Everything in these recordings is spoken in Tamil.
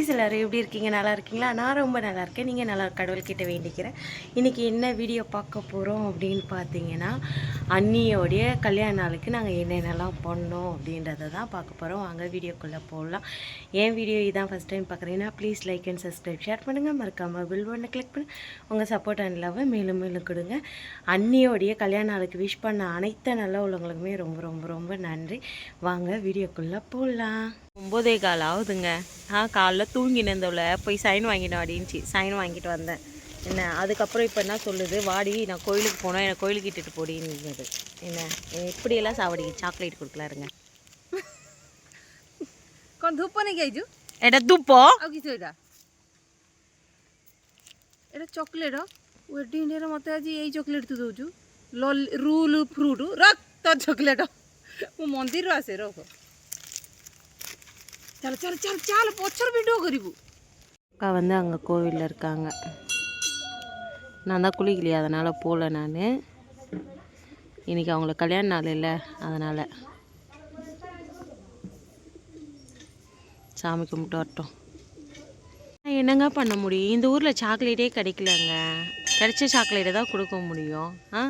கைஸ் எல்லோரும் எப்படி இருக்கீங்க? நல்லா இருக்கீங்களா? நான் ரொம்ப நல்லா இருக்கேன். நீங்கள் நல்லா கடவுள்கிட்ட வேண்டிக்கிறேன். இன்றைக்கி என்ன வீடியோ பார்க்க போகிறோம் அப்படின்னு பார்த்தீங்கன்னா அண்ணியோடைய கல்யாண நாளுக்கு நாங்கள் என்னென்னலாம் பண்ணோம் அப்படின்றத தான் பார்க்க போகிறோம் வாங்க வீடியோக்குள்ளே போடலாம் என் வீடியோ இதான் ஃபஸ்ட் டைம் பார்க்குறீங்கன்னா please like and subscribe share பண்ணுங்கள் மறக்காமல் பில் ஒன்று கிளிக் பண்ணி. உங்கள் சப்போர்ட் அண்ட் லவ்வை மேலும் மேலும் கொடுங்க. அண்ணியோடைய கல்யாண நாளுக்கு விஷ் பண்ண அனைத்து நல்ல உள்ளவங்களுக்குமே ரொம்ப ரொம்ப ரொம்ப நன்றி. வாங்க வீடியோக்குள்ளே போடலாம் ஒம்போதே கால் ஆகுதுங்க ஆ காலைல தூங்கி நின்றவள போய் சைன் வாங்கிட்டு வாடின்ச்சு சைன் வாங்கிட்டு வந்தேன் என்ன அதுக்கப்புறம் இப்போ என்ன சொல்லுது வாடி நான் கோயிலுக்கு போனோம் என்னை கோயிலுக்கு இட்டுட்டு போடின்னு என்ன எப்படியெல்லாம் சாவடிக்கு சாக்லேட் கொடுக்கலாருங்க କ'ଣ ଧୂପ ନେଇକି ଆଇଛୁ ଏଇଟା ଧୂପ ଆଉ କିଛି ଏଇଟା ଏଇଟା ଚକୋଲେଟ୍ ୱେଡିଂ ଡେରେ ମୋତେ ଆଜି ଏଇ ଚକୋଲେଟ୍ ତୁ ଦେଉଛୁ ରୁଲ୍ ଫ୍ରୁଟ୍ ରଖ ତୋ ଚକୋଲେଟ୍ ମୁଁ ମନ୍ଦିରରୁ ଆସେ ରଖ చాలా చాలా చాలా చాలా పొచ్చరు బిడ్డో గరిబు அக்கா வந்து அங்கே கோவிலில் இருக்காங்க. நான் தான் குளிக்கலையே அதனால் போகல நான். இன்றைக்கி அவங்கள கல்யாண நாள் இல்லை அதனால். சாமி கும்பிட்டு வரட்டும். என்னங்க பண்ண முடியும்? இந்த ஊரில் சாக்லேட்டே கிடைக்கலங்க. கிடைச்ச சாக்லேட்டை தான் கொடுக்க முடியும். ஆ?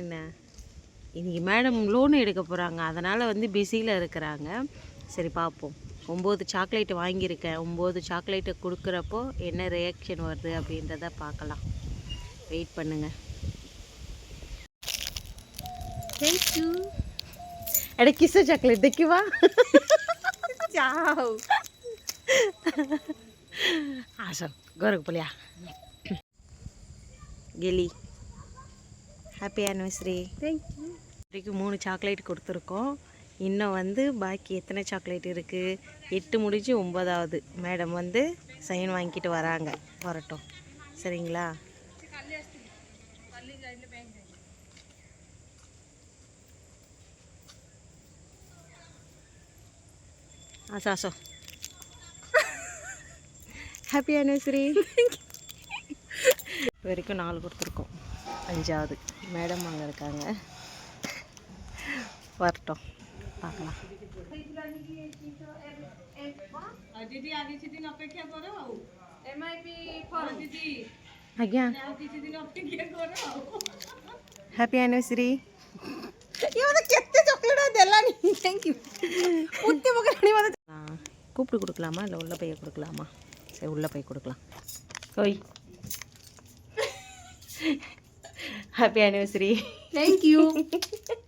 என்ன? இன்றைக்கி மேடம் லோன் எடுக்க போகிறாங்க அதனால் வந்து பிஸியில் இருக்கிறாங்க. சரி பார்ப்போம் ஒம்பது சாக்லேட் வாங்கியிருக்கேன். ஒம்பது சாக்லேட்டை கொடுக்குறப்போ என்ன ரியாக்ஷன் வருது அப்படின்றத பார்க்கலாம் வெயிட் பண்ணுங்க. தேங்க்யூ எட கிஸ் சாக்லேட் தைக்குவா? ଚାଉ ஆச கோருக்கு போலியா கெலி ஹாப்பி ஆனிவர்சரி தேங்க்யூ வரைக்கும் மூணு சாக்லேட் கொடுத்துருக்கோம். இன்னும் வந்து பாக்கி எத்தனை சாக்லேட் இருக்குது எட்டு முடிஞ்சு ஒம்பதாவது மேடம் வந்து சைன் வாங்கிட்டு வராங்க. வரட்டும். சரிங்களா? ஆசா ஆசோ ஹாப்பி ஆனிவர்சரி வரைக்கும் நாலு கொடுத்துருக்கோம். அஞ்சாவது. மேடம் அங்கே இருக்காங்க. வரட்டும். பார்க்கலாம் ଆଜ୍ଞା ହ୍ୟାପି ଆନିଭର୍ସରୀ କେତେ ଚକୋଲେଟ୍ ଦେଲାନି ଥ୍ୟାଙ୍କ ୟୁ ଉତ୍ତେ ପକେଇଲାଣି ମୋତେ கூப்பிட்டு கொடுக்கலாமா இல்லை உள்ள பைய கொடுக்கலாமா சரி உள்ள பைய கொடுக்கலாம் ஓய் happy anniversary thank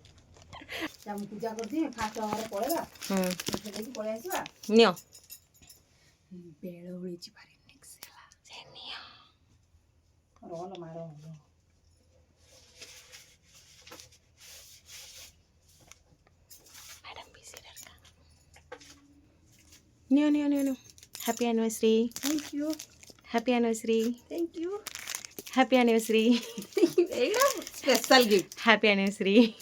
Nio, nio, nio, nio. Happy anniversary. Thank you. Happy anniversary. Thank you. Happy anniversary. Thank you. Special gift. Happy anniversary.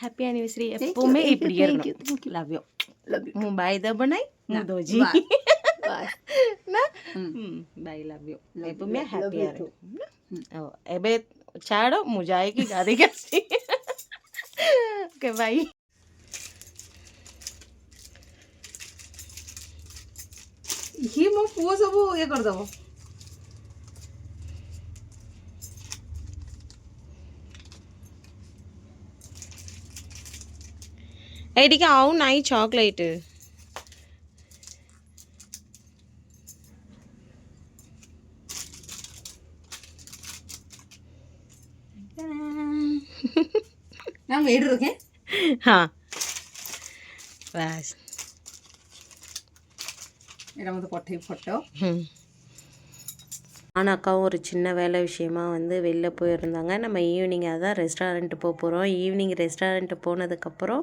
Happy anniversary Thank you, எப்பவுமே thank you, இப்படி thank you, இருக்கணும் லவ் யூ ଲଭ୍ ୟୁ ମୁଁ ବାଇ ଦେବ ନାହିଁ ମୁଁ ଦଉଛି ବାସ୍ ନା ହୁଁ। Bye love you Love you, எப்பவுமே love ହ୍ୟାପି you too. ଏବେ ଛାଡ଼ ମୁଁ ଯାଇକି ଗାଧେଇକି ଆସିଛି ଓକେ ବାଇ ଇଏ ମୋ ପୁଅ ସବୁ ଇଏ କରିଦବ ଏଇଠିକି ଆଉ ନାହିଁ ଚକୋଲେଟ୍ நான் ଏଇଠି ରଖେ ହଁ ବାସ୍ ଏଇଟା ମୋତେ ପଠେଇ ଫଟୋ ஆனால் அக்காவும் ஒரு சின்ன வேலை விஷயமா வந்து வெளில போயிருந்தாங்க. நம்ம ஈவினிங் அதான் ரெஸ்டாரண்ட் போக போகிறோம் ஈவினிங் ரெஸ்டாரண்ட் போனதுக்கப்புறம்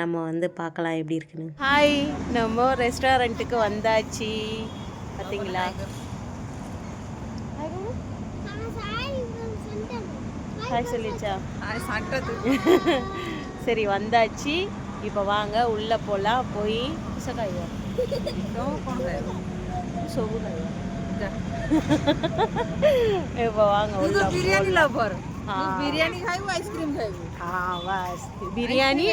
நம்ம வந்து பார்க்கலாம் எப்படி இருக்குன்னு. ஹாய் நம்ம ரெஸ்டாரண்ட்டுக்கு வந்தாச்சு. பார்த்தீங்களா ஹாய் சொல்லிச்சா? சரி வந்தாச்சு. இப்போ வாங்க உள்ளே போகலாம் போய் புசகாயா சொகுகாயா இப்போ વાંગો બિરયાની લાવ પર બિરયાની ખાયું આઈસ્ક્રીમ ખાયું હા બસ બિરયાની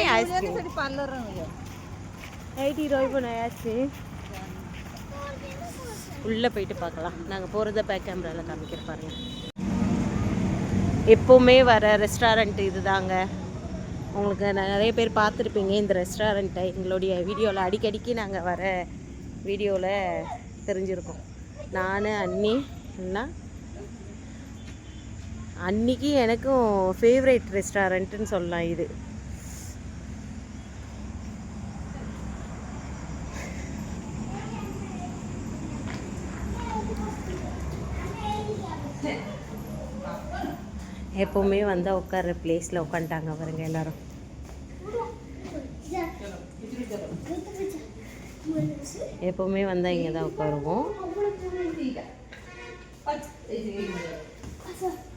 உள்ளே போயிட்டு பார்க்கலாம் நாங்கள் போகிறத பேக் கேமராவில் காமிக்கிற பாருங்க। எப்போவுமே வர ரெஸ்டாரண்ட் இது தாங்க உங்களுக்கு நிறைய பேர் பார்த்துருப்பீங்க இந்த ரெஸ்டாரண்ட்டை எங்களுடைய வீடியோவில் அடிக்கடிக்கு நாங்கள் வர வீடியோவில் தெரிஞ்சிருக்கோம். நான் அண்ணி அண்ணா. அன்னைக்கு எனக்கும் ஃபேவரட் ரெஸ்டாரண்ட்டுன்னு சொல்லலாம் இது. எப்போவுமே வந்து உட்கார்ற பிளேஸில் உட்காந்துட்டாங்க பாருங்க எல்லாரும். எப்போவுமே வந்தால் இங்கே தான் உட்காருவோம்.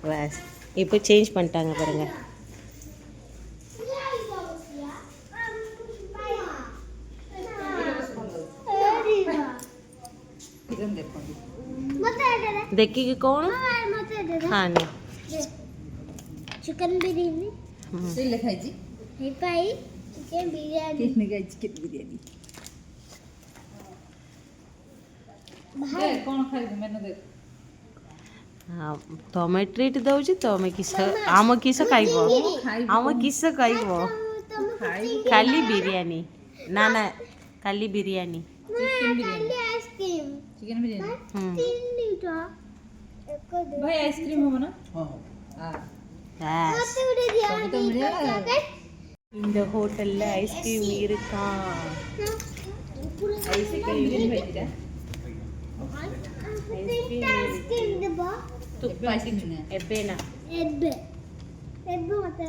வாஸ் இப்போ சேஞ்ச் பண்ணிட்டாங்க பாருங்கள் देखिए कौन हाँ नहीं चिकन बिरयानी लिखा जी चिकन बिरयानी कितने का चिकन बिरयानी କ'ଣ ଖାଇବୁ ତମେ ଟ୍ରିଟ୍ ଦଉଛି ତମେ କିସ ଆମ କିସ ଖାଇବ ଆମ କିସ ଖାଇବ ଖାଲି ବିରିୟାନୀ ନା ନା ଖାଲି ବିରିୟାନୀ ଚିକେନ ବିରିୟାନୀ ଭାଇ ଆଇସ୍କ୍ରିମ୍ இந்த ஹோட்டல்ல ஐஸ்கிரீம் இருக்கான் ஐஸ்கிரீம் ತುಪ್ಪ ಎಬ್ಬೆನ ಎಬ್ಬೆ ಎಬ್ಬೆ ಮತ್ತೆ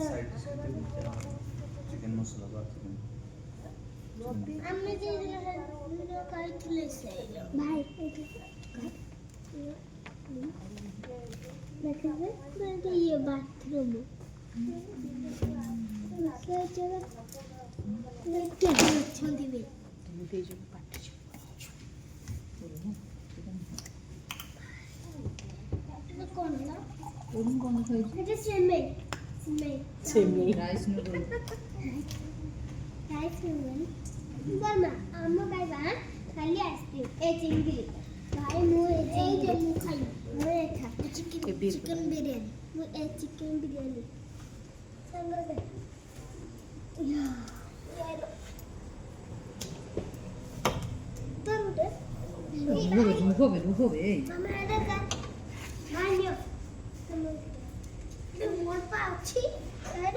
ಚಿಕನ್ ಮಸಾಲ আমি যে কাজ তুলেছে ভাই দেখাবে মানে ইয়ে বাথরুম চলো কে দিবে કોણ ઓમ કોણ થાય છે એટલે સેમે સેમે સેમે રાઈસ નું બોલ રાઈસ નું બોલ બમા અમ્મો બાબા ખાલી આઈસ્ક્રીમ એ ચિંગરી ભાઈ હું એ ચિંગરી હું ખાઈ હું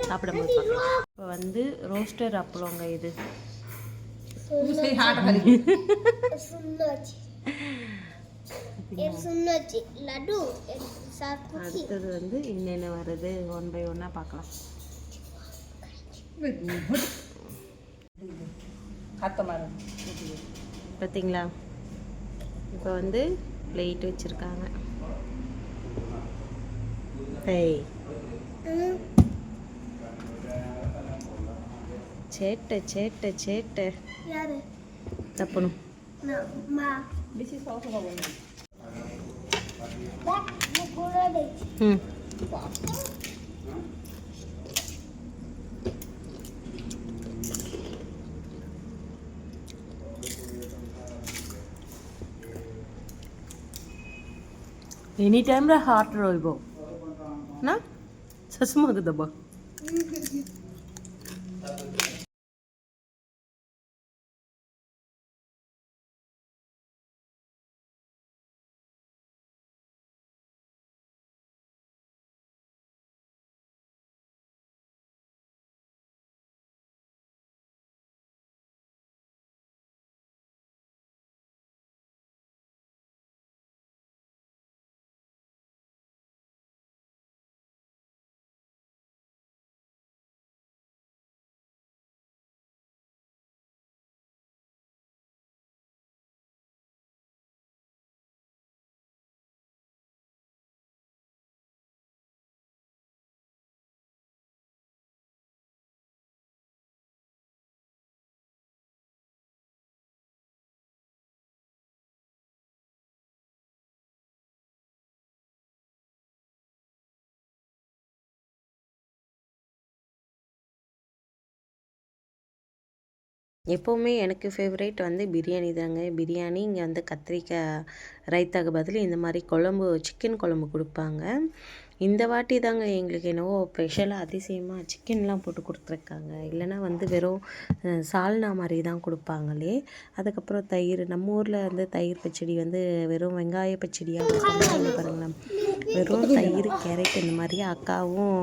சாப்பிடும்போது பார்க்கலாம். இப்போ வந்து ரோஸ்டர் அப்பளோங்க இது. அடுத்தது வந்து என்னென்ன வருது? ஒன் பை ஒன்னா பார்க்கலாம். பார்த்தீங்களா? இப்போ வந்து பிளேட் வச்சுருக்காங்க. ஐய் சேட்டை சேட்டை சேட்டை. தப்பணும் ம். এনি টাইম রে Saçma da bak. எப்போவுமே எனக்கு ஃபேவரேட் வந்து பிரியாணி தாங்க. பிரியாணி இங்கே வந்து கத்திரிக்காய் ரைத்தாக்கு பதில் இந்த மாதிரி குழம்பு சிக்கன் குழம்பு கொடுப்பாங்க. இந்த வாட்டி தாங்க எங்களுக்கு என்னவோ ஸ்பெஷலாக அதிசயமாக சிக்கன்லாம் போட்டு கொடுத்துருக்காங்க. இல்லைன்னா வந்து வெறும் சால்னா மாதிரி தான் கொடுப்பாங்களே. அதுக்கப்புறம் தயிர் நம்ம ஊரில் வந்து தயிர் பச்சடி வந்து வெறும் வெங்காய பச்சடியாக பாருங்களேன். வெறும் தயிர் கேரட் இந்த மாதிரி அக்காவும்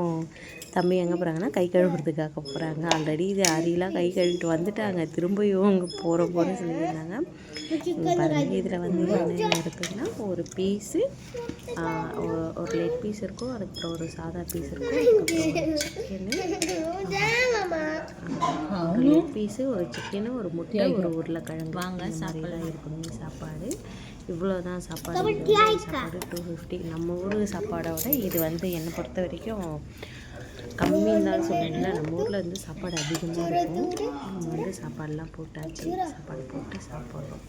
தம்பி எங்கே போகிறாங்கன்னா கை கழுவுறதுக்காக போகிறாங்க ஆல்ரெடி இது அரியெலாம் கை கழுவிட்டு வந்துட்டாங்க. திரும்பியும் அங்கே போகிற போகிறேன்னு சொல்லியிருந்தாங்க. பாருங்க இதில் வந்து என்னென்ன இருக்குதுன்னா ஒரு பீஸு ஒரு லெக் பீஸ் இருக்கும். அதுக்கப்புறம் ஒரு சாதா பீஸ் இருக்கும். ஒரு லெக் பீஸு ஒரு சிக்கனு ஒரு முட்டை ஒரு உருளைக்கிழங்கு. வாங்க சாப்பாடு. இருக்கணும் சாப்பாடு. இவ்வளோ தான் சாப்பாடு சாப்பாடு. டூ ஃபிஃப்டி நம்ம ஊர் சாப்பாடோட இது வந்து என்னை பொறுத்த வரைக்கும் கம்மின்னு தான் சொன்னேன்ல நம்ம ஊரில் வந்து சாப்பாடு அதிகமாக இருக்கும். நம்ம வந்து சாப்பாடெலாம் போட்டாச்சு. சாப்பாடு போட்டு சாப்பிட்றோம்.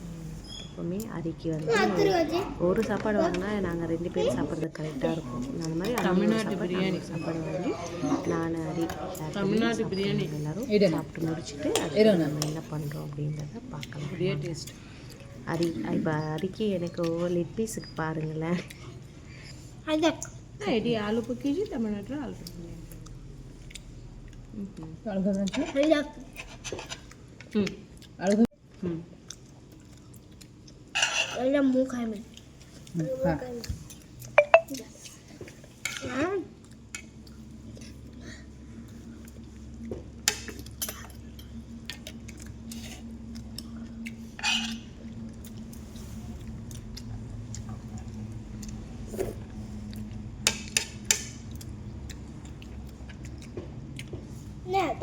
எப்போவுமே அரிக்கி வந்து ஒரு சாப்பாடு வாங்கினா நாங்கள் ரெண்டு பேரும் சாப்பிட்றது கரெக்டாக இருக்கும். அந்த மாதிரி தமிழ்நாட்டு பிரியாணி. சாப்பாடு வாங்கி நான் அரி தமிழ்நாட்டு பிரியாணி. எல்லோரும் சாப்பிட்டு முடிச்சுட்டு அது நம்ம என்ன பண்ணுறோம் அப்படின்றத பார்க்கலாம். டேஸ்ட் அரி இப்போ அரிக்கி எனக்கு ஒவ்வொரு லெட் பீஸுக்கு பாருங்களேன். எடி ஆலு பக்கேஜி தமிழ்நாட்டில் ஆலு பக்கேஜி મુખ ખાય મેં હા.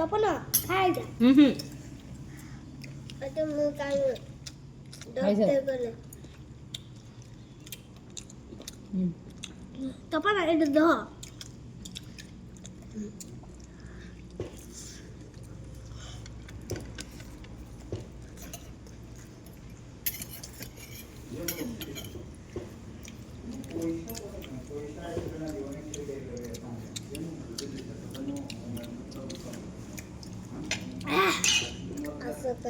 খাবো না খাই যা হুম হুম এটা মুখ আলু ধরতে বলে হুম তারপর এটা ধর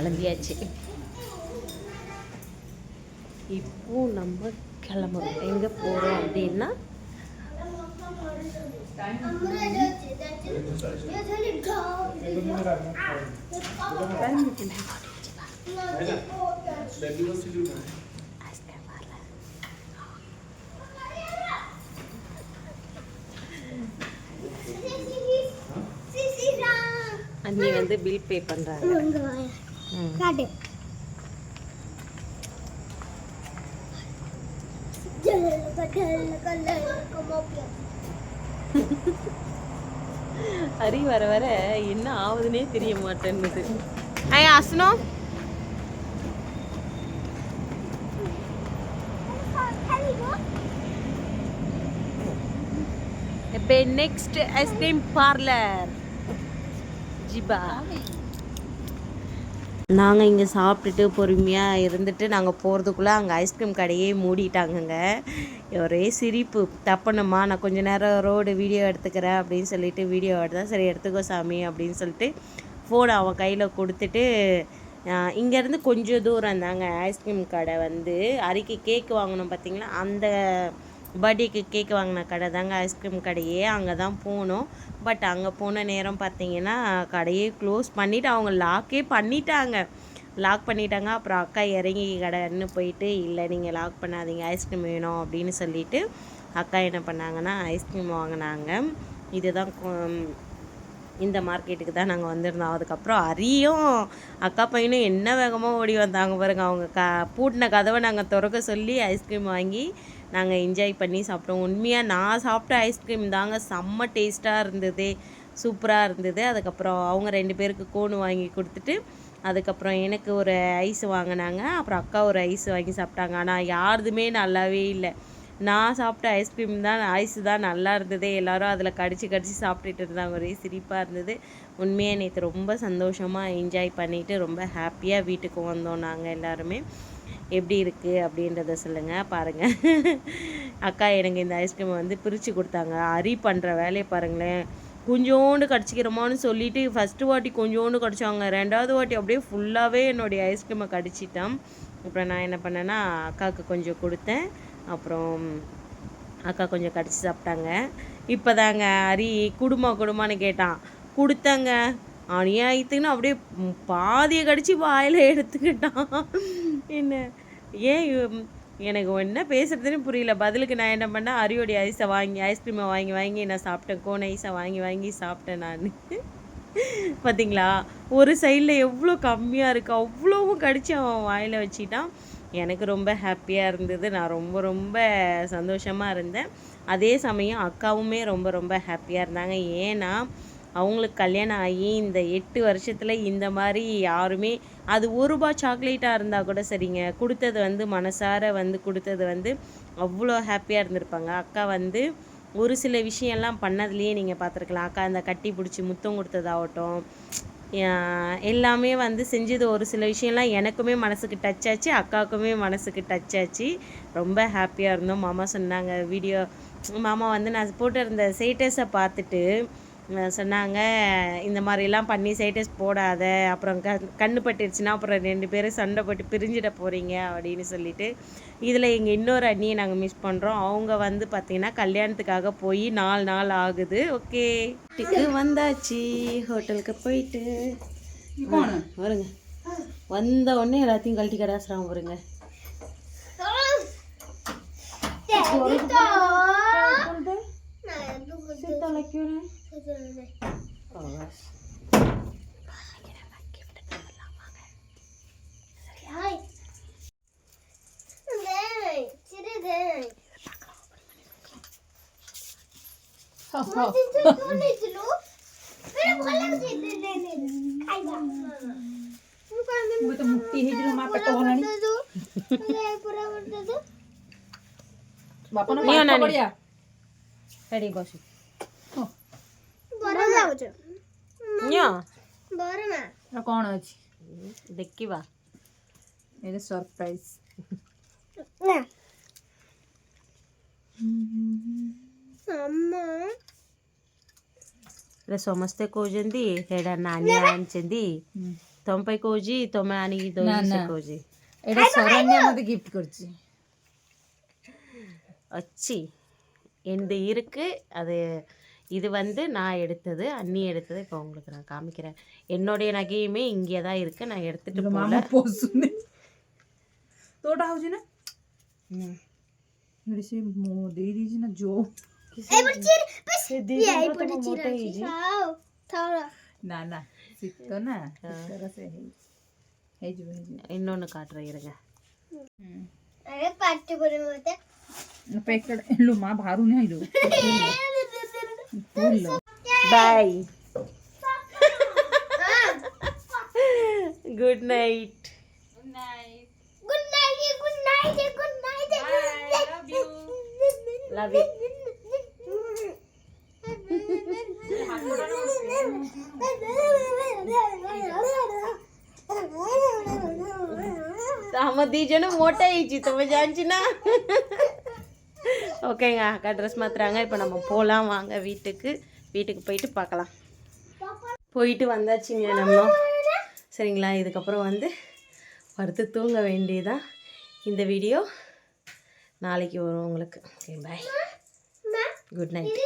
கிளம்பியாச்சு. இப்போ நம்ம கிளம்புறோம். எங்கே போகிறோம் அப்படின்னா அண்ணி வந்து பில் பே பண்ணுறாங்க காட்டு. ஹரி வர வர என்ன ஆகுதுன்னே தெரிய மாட்டேன்னுது. ஐ அஸ்னோ. இப்போ நெக்ஸ்ட் ஐஸ்கிரீம் பார்லர் ஜிபா. நாங்கள் இங்கே சாப்பிட்டுட்டு பொறுமையாக இருந்துட்டு நாங்கள் போகிறதுக்குள்ளே அங்கே ஐஸ்கிரீம் கடையே மூடிட்டாங்கங்க. ஒரே சிரிப்பு. தப்பணுமா? நான் கொஞ்ச நேரம் ரோடு வீடியோ எடுத்துக்கிறேன் அப்படின்னு சொல்லிட்டு வீடியோ எடுத்தேன் சரி எடுத்துக்கோ சாமி அப்படின்னு சொல்லிட்டு ஃபோனை அவன் கையில் கொடுத்துட்டு இங்கேருந்து கொஞ்சம் தூரம் தாங்க. ஐஸ்கிரீம் கடை வந்து அறிக்கை கேக் வாங்கினோம் பார்த்தீங்களா அந்த பர்த்டேக்கு கேக் வாங்கின கடை தாங்க ஐஸ்கிரீம் கடையே. அங்கே தான் போனோம். பட் அங்கே போன நேரம் பார்த்தீங்கன்னா கடையே க்ளோஸ் பண்ணிவிட்டு அவங்க லாக்கே பண்ணிட்டாங்க. லாக் பண்ணிட்டாங்க. அப்புறம் அக்கா இறங்கி கடைன்னு போயிட்டு இல்லை நீங்கள் லாக் பண்ணாதீங்க. ஐஸ்கிரீம் வேணும் அப்படின்னு சொல்லிட்டு அக்கா என்ன பண்ணாங்கன்னா ஐஸ்கிரீம் வாங்கினாங்க. இதுதான் இந்த மார்க்கெட்டுக்கு தான் நாங்கள் வந்திருந்தோம். அதுக்கப்புறம் அரியும் அக்கா பையனும் என்ன வேகமாக ஓடி வந்தாங்க பாருங்க. அவங்க க பூட்டின கதவை நாங்கள் திறக்க சொல்லி ஐஸ்கிரீம் வாங்கி நாங்கள் என்ஜாய் பண்ணி சாப்பிட்டோம். உண்மையாக நான் சாப்பிட்ட ஐஸ்கிரீம் தாங்க செம்ம டேஸ்ட்டாக இருந்தது சூப்பராக இருந்தது. அதுக்கப்புறம் அவங்க ரெண்டு பேருக்கு கோன் வாங்கி கொடுத்துட்டு அதுக்கப்புறம் எனக்கு ஒரு ஐஸ் வாங்கினாங்க. அப்புறம் அக்கா ஒரு ஐஸ் வாங்கி சாப்பிட்டாங்க. ஆனால் யாருதுமே நல்லாவே இல்லை. நான் சாப்பிட்ட ஐஸ்கிரீம் தான் ஐஸ் தான் நல்லா இருந்தது. எல்லோரும் அதில் கடிச்சு கடிச்சு சாப்பிட்டுட்டு இருந்தாங்க. ஒரே சிரிப்பாக இருந்தது. உண்மையாக நேற்று ரொம்ப சந்தோஷமாக என்ஜாய் பண்ணிவிட்டு ரொம்ப ஹாப்பியாக வீட்டுக்கு வந்தோம் நாங்கள் எல்லாருமே. எப்படி இருக்குது அப்படின்றத சொல்லுங்கள் பாருங்கள் அக்கா எனக்கு இந்த ஐஸ்கிரீமை வந்து பிரித்து கொடுத்தாங்க. அரி பண்ணுற வேலையை பாருங்களேன். கொஞ்சோண்டு கடிச்சிக்கிறோமான்னு சொல்லிட்டு ஃபஸ்ட்டு வாட்டி கொஞ்சோண்டு கடிச்சாங்க. ரெண்டாவது வாட்டி அப்படியே ஃபுல்லாகவே என்னுடைய ஐஸ்கிரீமை கடிச்சிட்டான். அப்புறம் நான் என்ன பண்ணேன்னா அக்காவுக்கு கொஞ்சம் கொடுத்தேன். அப்புறம் அக்கா கொஞ்சம் கடிச்சு சாப்பிட்டாங்க. இப்போ தாங்க அரி குடும்பம் குடும்பம்னு கேட்டான். கொடுத்தாங்க. அநியாயத்துக்குன்னு அப்படியே பாதியை கடிச்சு வாயில் எடுத்துக்கிட்டான். என்ன? ஏன் எனக்கு என்ன பேசுகிறதுன்னு புரியல. பதிலுக்கு நான் என்ன பண்ணேன்? அரியோடைய ஐஸை வாங்கி ஐஸ்கிரீமை வாங்கி வாங்கி நான் சாப்பிட்டேன். கோன் ஐஸை வாங்கி வாங்கி சாப்பிட்டேன் நான். பார்த்தீங்களா ஒரு சைடில் எவ்வளோ கம்மியாக இருக்குது அவ்வளோவும் கடிச்சு அவன் வாயில் வச்சிட்டான். எனக்கு ரொம்ப ஹாப்பியாக இருந்தது. நான் ரொம்ப ரொம்ப சந்தோஷமாக இருந்தேன். அதே சமயம் அக்காவுமே ரொம்ப ரொம்ப ஹாப்பியாக இருந்தாங்க. ஏன்னா அவங்களுக்கு கல்யாணம் ஆகி இந்த எட்டு வருஷத்தில் இந்த மாதிரி யாருமே அது ஒரு ரூபாய் சாக்லேட்டாக இருந்தால் கூட சரிங்க. கொடுத்தது வந்து மனசார வந்து கொடுத்தது வந்து அவ்வளோ ஹாப்பியாக இருந்திருப்பாங்க. அக்கா வந்து ஒரு சில விஷயம்லாம் பண்ணதுலேயே நீங்கள் பார்த்துருக்கலாம். அக்கா அந்த கட்டி பிடிச்சி முத்தம் கொடுத்ததாகட்டும் எல்லாமே வந்து செஞ்சது ஒரு சில விஷயம்லாம் எனக்குமே மனசுக்கு டச் ஆச்சு அக்காவுக்குமே மனசுக்கு டச் ஆச்சு. ரொம்ப ஹாப்பியாக இருந்தோம். மாமா சொன்னாங்க வீடியோ மாமா வந்து நான் போட்டிருந்த ஸ்டேட்டஸை பார்த்துட்டு சொன்னாங்க இந்த மாதிரிலாம் பண்ணி ஸ்டேட்டஸ் போடாத அப்புறம் க கண்ணு பட்டுருச்சுன்னா அப்புறம் ரெண்டு பேரும் சண்டை போட்டு பிரிஞ்சிட போகிறீங்க அப்படின்னு சொல்லிட்டு. இதில் எங்கள் இன்னொரு அண்ணியை நாங்கள் மிஸ் பண்ணுறோம் அவங்க வந்து பார்த்திங்கன்னா கல்யாணத்துக்காக போய் நாலு நாள் ஆகுது. ஓகே வீட்டுக்கு வந்தாச்சு. ஹோட்டலுக்கு போயிட்டு. வருங்க. வந்த உடனே எல்லாத்தையும் கழட்டி கடாசுறாங்க பாருங்க બાપા નો બળિયા રેડી બસું ରେଡ଼ି ବସ କ'ଣ ଅଛି ଦେଖିବା ଏଇଟା ସରପ୍ରାଇଜ ରେ ସମସ୍ତେ କହୁଛନ୍ତି ସେଇଟା ନାନୀ ଆଣିଛନ୍ତି ତମ ପାଇଁ କହୁଛି ତମେ ଆଣିକି ନା, ଦଉଛି ସେ ନା। କହୁଛି ଏଇଟା ଶରଣ୍ୟା ମୋତେ ଗିଫ୍ଟ କରିଛି வச்சு எந்த இருக்கு அது இது வந்து நான் எடுத்தது அண்ணி எடுத்தது. இப்போ உங்களுக்கு நான் காமிக்கிறேன். என்னுடைய நகையுமே இங்கே தான் இருக்குது நான் எடுத்துகிட்டு போகல தோட்டா ஹவுஸ் ना मेरे से दे bye good night good night good night good night good night love you ஓகேங்க அக்கா ட்ரெஸ் மாற்றுறாங்க இப்போ நம்ம போகலாம் வாங்க வீட்டுக்கு. வீட்டுக்கு போயிட்டு பார்க்கலாம் போயிட்டு வந்தாச்சுங்க நம்ம. சரிங்களா இதுக்கப்புறம் வந்து படுத்து தூங்க வேண்டியதான் இந்த வீடியோ நாளைக்கு வரும் உங்களுக்கு. Okay bye good night